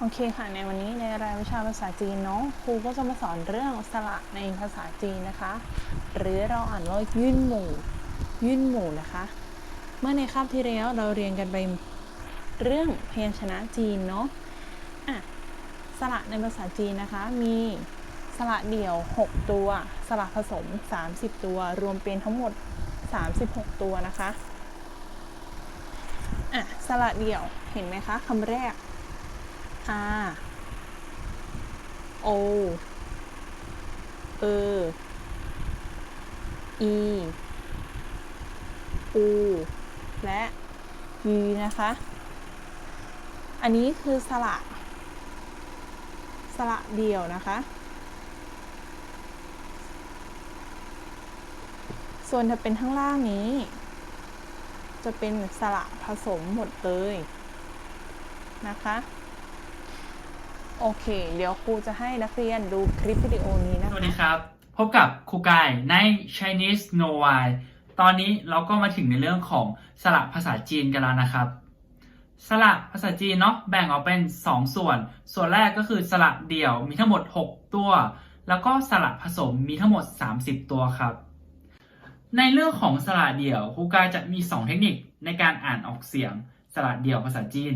โอเคค่ะในวันนี้ในรายวิชาภาษาจีนเนาะครูก็จะมาสอนเรื่องสระในภาษาจีนนะคะ หรือเราอ่านว่ายื่นหมู่ยื่นหมู่นะคะ เมื่อในคาบที่แล้วเราเรียนกันไปเรื่องพยัญชนะจีนเนาะอะสระในภาษาจีนนะคะ มีสระเดี่ยว 6 ตัว สระผสม 30 ตัว รวมเป็นทั้งหมด 36 ตัวนะคะอะสระเดี่ยวเห็นไหมคะคำแรก R O เออ E U และ Y นะคะ อันนี้คือสระ สระเดี่ยวนะคะ ส่วนถ้าเป็นข้างล่างนี้ จะเป็นสระผสมหมดเลยนะคะ โอเค เดี๋ยวครูจะให้นักเรียนดูคลิปวิดีโอนี้นะสวัสดีครับ พบกับครูกายใน Chinese No Why ตอนนี้เราก็มาถึงในเรื่องของสระภาษาจีนกันแล้วนะครับ สระภาษาจีนเนาะแบ่งออกเป็น 2 ส่วน ส่วนแรกก็คือสระเดี่ยวมีทั้งหมด 6 ตัว แล้วก็สระผสมมีทั้งหมด 30 ตัวครับ ในเรื่องของสระเดี่ยวครูกายจะมี 2 เทคนิคในการอ่านออกเสียงสระเดี่ยวภาษาจีน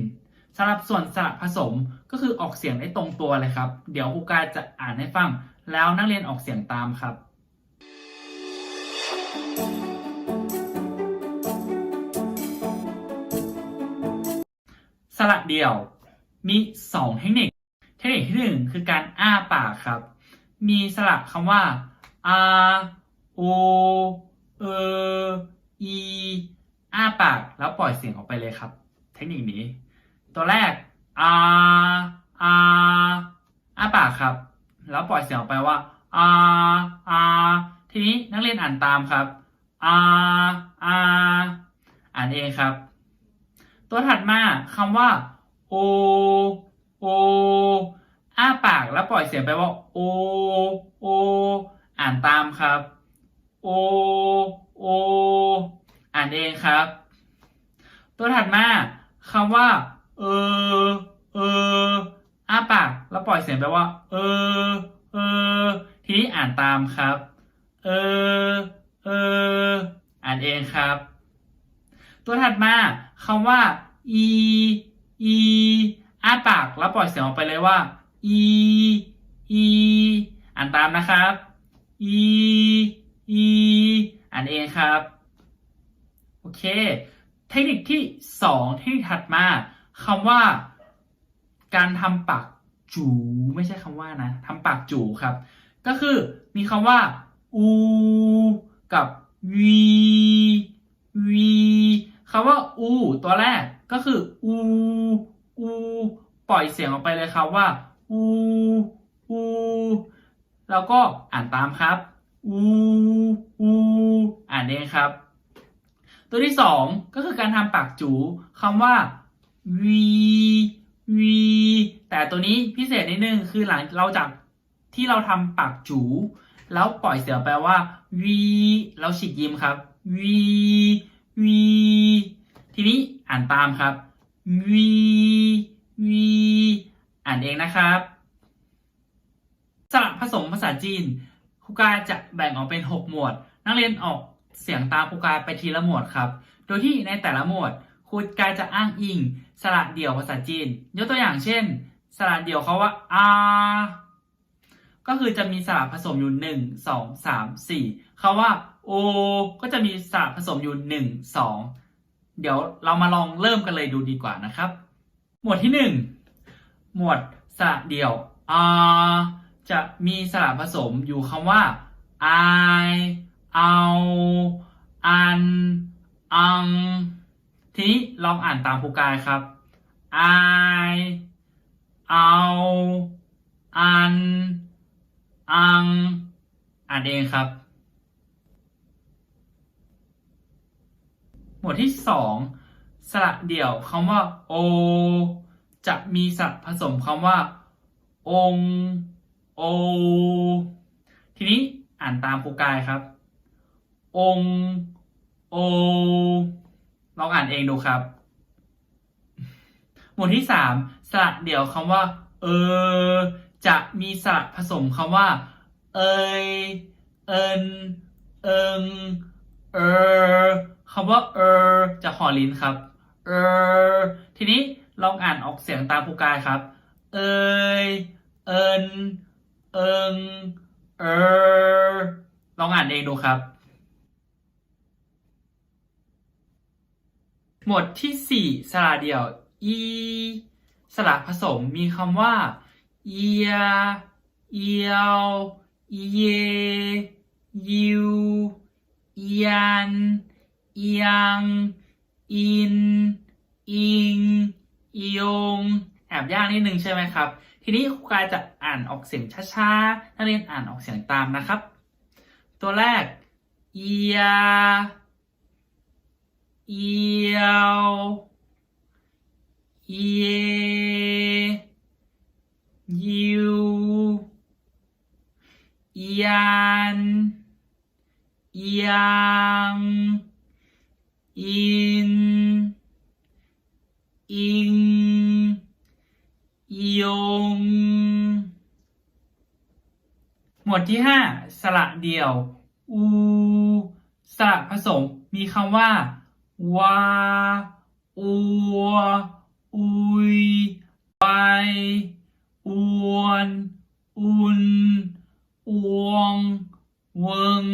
สำหรับส่วนสระผสมก็คือออกเสียงได้ตรงตัวเลยครับ เดี๋ยวครูกายจะอ่านให้ฟัง แล้วนักเรียนออกเสียงตามครับ สระเดี่ยวมี 2 เทคนิค เทคนิคที่ 1 คือการอ้าปากครับ มีสระคำว่า a o เอ e อ้าปากแล้วปล่อยเสียงออกไปเลยครับ เทคนิคนี้ ตัวแรก a a อ้าปากครับ แล้วปล่อยเสียงออกไปว่า a a ทีนี้นักเรียนอ่านตามครับ a a อ่านเองครับ ตัวถัดมาคำว่า o o อ้าปากแล้วปล่อยเสียงไปว่า o o อ่านตามครับ o o อ่านเองครับ ตัวถัดมาคำว่า เออ เอออ้าปากแล้วปล่อยเสียงไปว่า เออ เออ ทีนี้อ่านตามครับ เออ เออ อ่านเองครับ ตัวถัดมาคำว่า e e อ้าปากแล้วปล่อยเสียงออกไปเลยว่า e e อ่านตามนะครับ e e อ่านเองครับ โอเค เทคนิคที่2เทคนิคถัดมา คำว่าการทำปากจูไม่ใช่คำว่านะทำปากจูครับ ก็คือมีคำว่าอูกับวีวีคำว่าอูตัวแรกก็คืออูอูปล่อยเสียงออกไปเลยครับว่าอูอูแล้วก็อ่านตามครับอูอูอ่านเองครับ ตัวที่สองก็คือการทำปากจูคำว่า วีวีแต่ตัวนี้พิเศษนิดนึงคือหลังเราจากที่เราทำปากจู แล้วปล่อยเสียงไปลว่าวีเราฉีกยิ้มครับวีวีทีนี้อ่านตามครับวีวีอ่านเองนะครับสระผสมภาษาจีนครูกาจะแบ่งออกเป็น 6 หมวด นักเรียนออกเสียงตามครูกาไปทีละหมวดครับ โดยที่ในแต่ละหมวด ครูกายจะอ้างอิง สระเดี่ยวภาษาจีน ยกตัวอย่างเช่น สระเดี่ยวเขาว่าอาก็คือจะมีสระผสมอยู่1 2 3 4เขาว่าโอ ก็จะมีสระผสมอยู่1 2เดี๋ยวเรามาลองเริ่มกันเลยดูดีกว่านะครับ หมวดที่1หมวดสระเดี่ยวอาจะมีสระผสมอยู่คำว่า I เอา อัน อัง ทีนี้ลองอ่านตามครูกายครับ I เอา อัน อัง อ่านเองครับ หมวดที่สองสระเดี่ยวคำว่า โอ จะมีสระผสมคำว่า องโอ ทีนี้อ่านตามครูกายครับ องโอ ลองอ่านเองดูครับ หมวดที่สามสระเดี่ยวคำว่า เออ จะมีสระผสมคำว่า เอยเอินเอิงเออคำว่าเออจะหอลิ้นครับ เออ ทีนี้ลองอ่านออกเสียงตามครูกายครับ เอยเอินเอิงเออลองอ่านเองดูครับ หมวดที่สี่สระเดี่ยว อีสระผสมมีคำว่า เอีย เอียวเยยิวเอียนเอียง อิน อิงอียง แอบยากนิดนึงใช่ไหมครับ ทีนี้ครูกายจะอ่านออกเสียงช้าๆนักเรียนอ่านออกเสียงตามนะครับ ตัวแรก เอีย เอียวเยยิวเอียนเอียงอินอิงยง หมวดที่ห้าสระเดี่ยว อู สระผสมมีคำว่า วาอัว อุย ไป อวน อุนอวง เวิง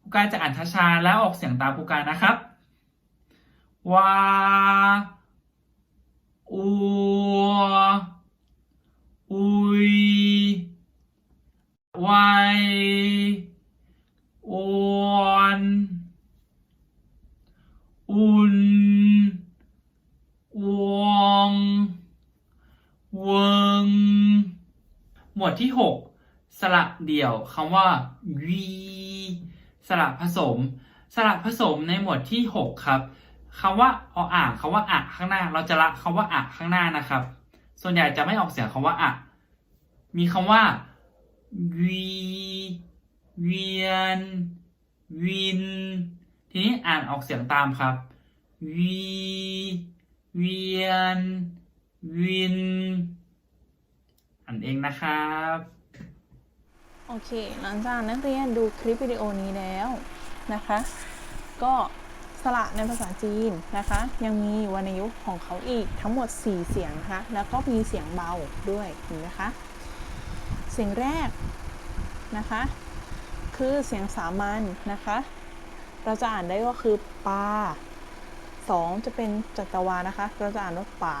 ผู้การจะอ่านช้าๆแล้วออกเสียงตามผู้การนะครับ วาอัว อุย ไวอวน อุ่นวองเวิงหมวดที่ 6 สระเดี่ยวคำว่าวีสระผสม สระผสมในหมวดที่ 6 ครับคำว่าออ่างคำว่าอะข้างหน้า เราจะละคำว่าอะข้างหน้านะครับ ส่วนใหญ่จะไม่ออกเสียงคำว่าอะมีคำว่าวีเวียนวิน ทีนี้อ่านออกเสียงตามครับวีเวียน วิน อ่านเองนะครับ โอเค หลังจากนักเรียนดูคลิปวิดีโอนี้แล้วนะคะ ก็สระในภาษาจีนนะคะ ยังมีวรรณยุกต์ของเขาอีกทั้งหมด 4 เสียงนะคะ แล้วก็มีเสียงเบาด้วยเห็นไหมคะ เสียงแรกนะคะ คือเสียงสามัญนะคะ เราจะอ่านได้ก็คือปาสองจะเป็นจัตวานะคะ เราจะอ่านว่าป๋า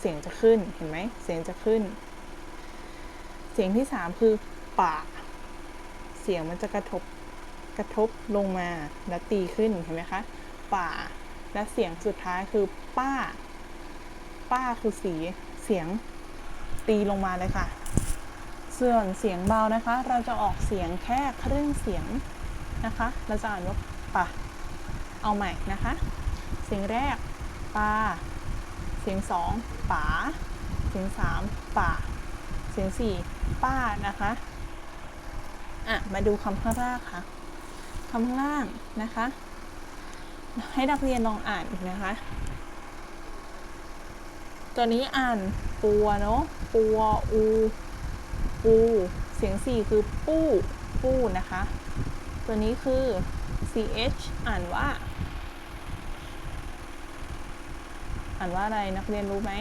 เสียงจะขึ้น เห็นไหม เสียงจะขึ้น เสียงที่สามคือป่า เสียงมันจะกระทบ กระทบลงมาแล้วตีขึ้น เห็นไหมคะ ป่า และเสียงสุดท้ายคือป้า ป้าคือสี เสียงตีลงมาเลยค่ะ ส่วนเสียงเบานะคะ เราจะออกเสียงแค่ครึ่งเสียงนะคะ เราจะอ่านว่า ป่าเอาใหม่นะคะ เสียงแรกปาเสียงสองป๋าเสียงสามป่า เสียงสี่ป้านะคะอะมาดูคำข้างล่างค่ะคำข้างล่างนะคะ ให้นักเรียนลองอ่านนะคะ ตัวนี้อ่านปัวเนาะปัวอูปู เสียงสี่คือปู้ปู้นะคะ ตัวนี้คือ ch อ่านว่า อ่านว่าอะไรนักเรียนรู้ไหม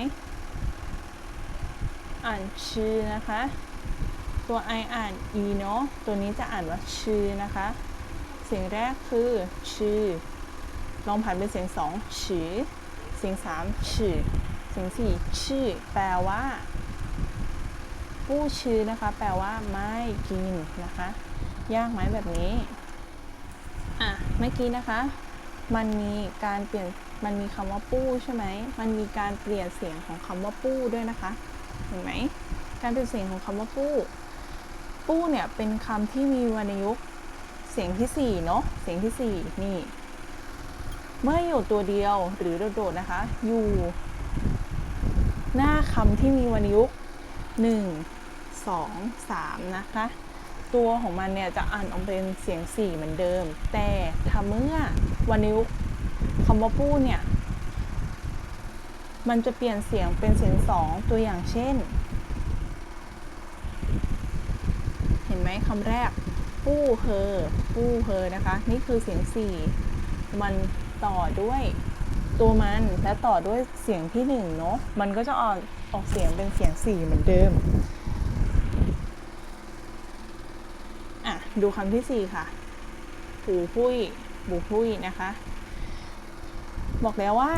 อ่านชื่อนะคะ ตัว i อ่าน e เนาะตัวนี้จะอ่านว่าชื่อนะคะ เสียงแรกคือชื่อ ลองผ่านเป็นเสียงสองชื่อเสียงสามชื่อเสียงสี่ชื่อ แปลว่าผู้ชื่อนะคะ แปลว่าไม่กินนะคะ ยากไหมแบบนี้ อะเมื่อกี้นะคะ มันมีการเปลี่ยนมันมีคำว่าปู้ใช่ไหมมันมีการเปลี่ยนเสียงของคำว่าปู้ด้วยนะคะเห็นไหมการเปลี่ยนเสียงของคำว่าปู้ปู้เนี่ยเป็นคำที่มีวรรณยุกต์เสียงที่สี่เนาะเสียงที่สี่นี่เมื่ออยู่ตัวเดียวหรือโดดๆนะคะ อยู่ หน้าคำที่มีวรรณยุกต์หนึ่งสองสามนะคะ ตัวของมันเนี่ยจะอ่านออกเป็นเสียงสี่เหมือนเดิม แต่ถ้าเมื่อวรรณยุกต์คำว่าปู้เนี่ย มันจะเปลี่ยนเสียงเป็นเสียงสองตัวอย่างเช่น เห็นไหมคำแรก ปู้เฮอปู้เฮอนะคะ นี่คือเสียงสี่มันต่อด้วยตัวมันและต่อด้วยเสียงที่หนึ่งเนาะมันก็จะออกออกเสียงเป็นเสียงสี่เหมือนเดิม อะ ดูคำที่สี่ค่ะ ปูพุ้ยบูพุ้ยนะคะ บอกแล้วว่า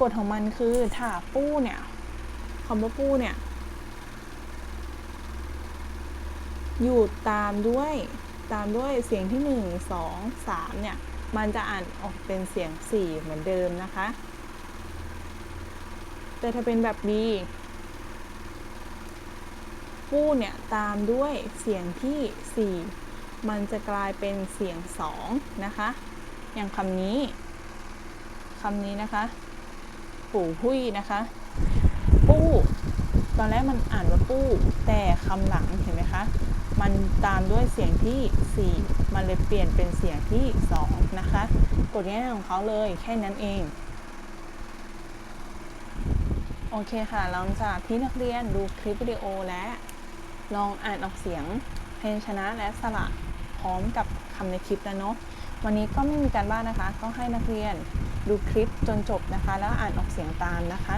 กฎของมันคือถ้าปู้เนี่ยคำว่าปู้เนี่ย อยู่ตามด้วยตามด้วยเสียงที่หนึ่งสองสามเนี่ย มันจะอ่านออกเป็นเสียงสี่เหมือนเดิมนะคะ แต่ถ้าเป็นแบบ B ปู้เนี่ย ตามด้วยเสียงที่ 4 มันจะกลายเป็นเสียง2นะคะ อย่างคำนี้คำนี้นะคะ ปู่พุ้ยนะคะ ปู้ ตอนแรกมันอ่านว่าปู้ แต่คำหลังเห็นไหมคะ มันตามด้วยเสียงที่ 4 มันเลยเปลี่ยนเป็นเสียงที่ 2 นะคะกฎง่ายของเขาเลยแค่นั้นเอง โอเคค่ะหลังจากที่นักเรียนดูคลิปวิดีโอและลองอ่านออกเสียงเพยัญชนะและสระ พร้อมกับคำในคลิปแล้วเนาะวันนี้ก็ไม่มีการบ้านนะคะ ก็ให้นักเรียนดูคลิปจนจบนะคะ แล้วอ่านออกเสียงตามนะคะ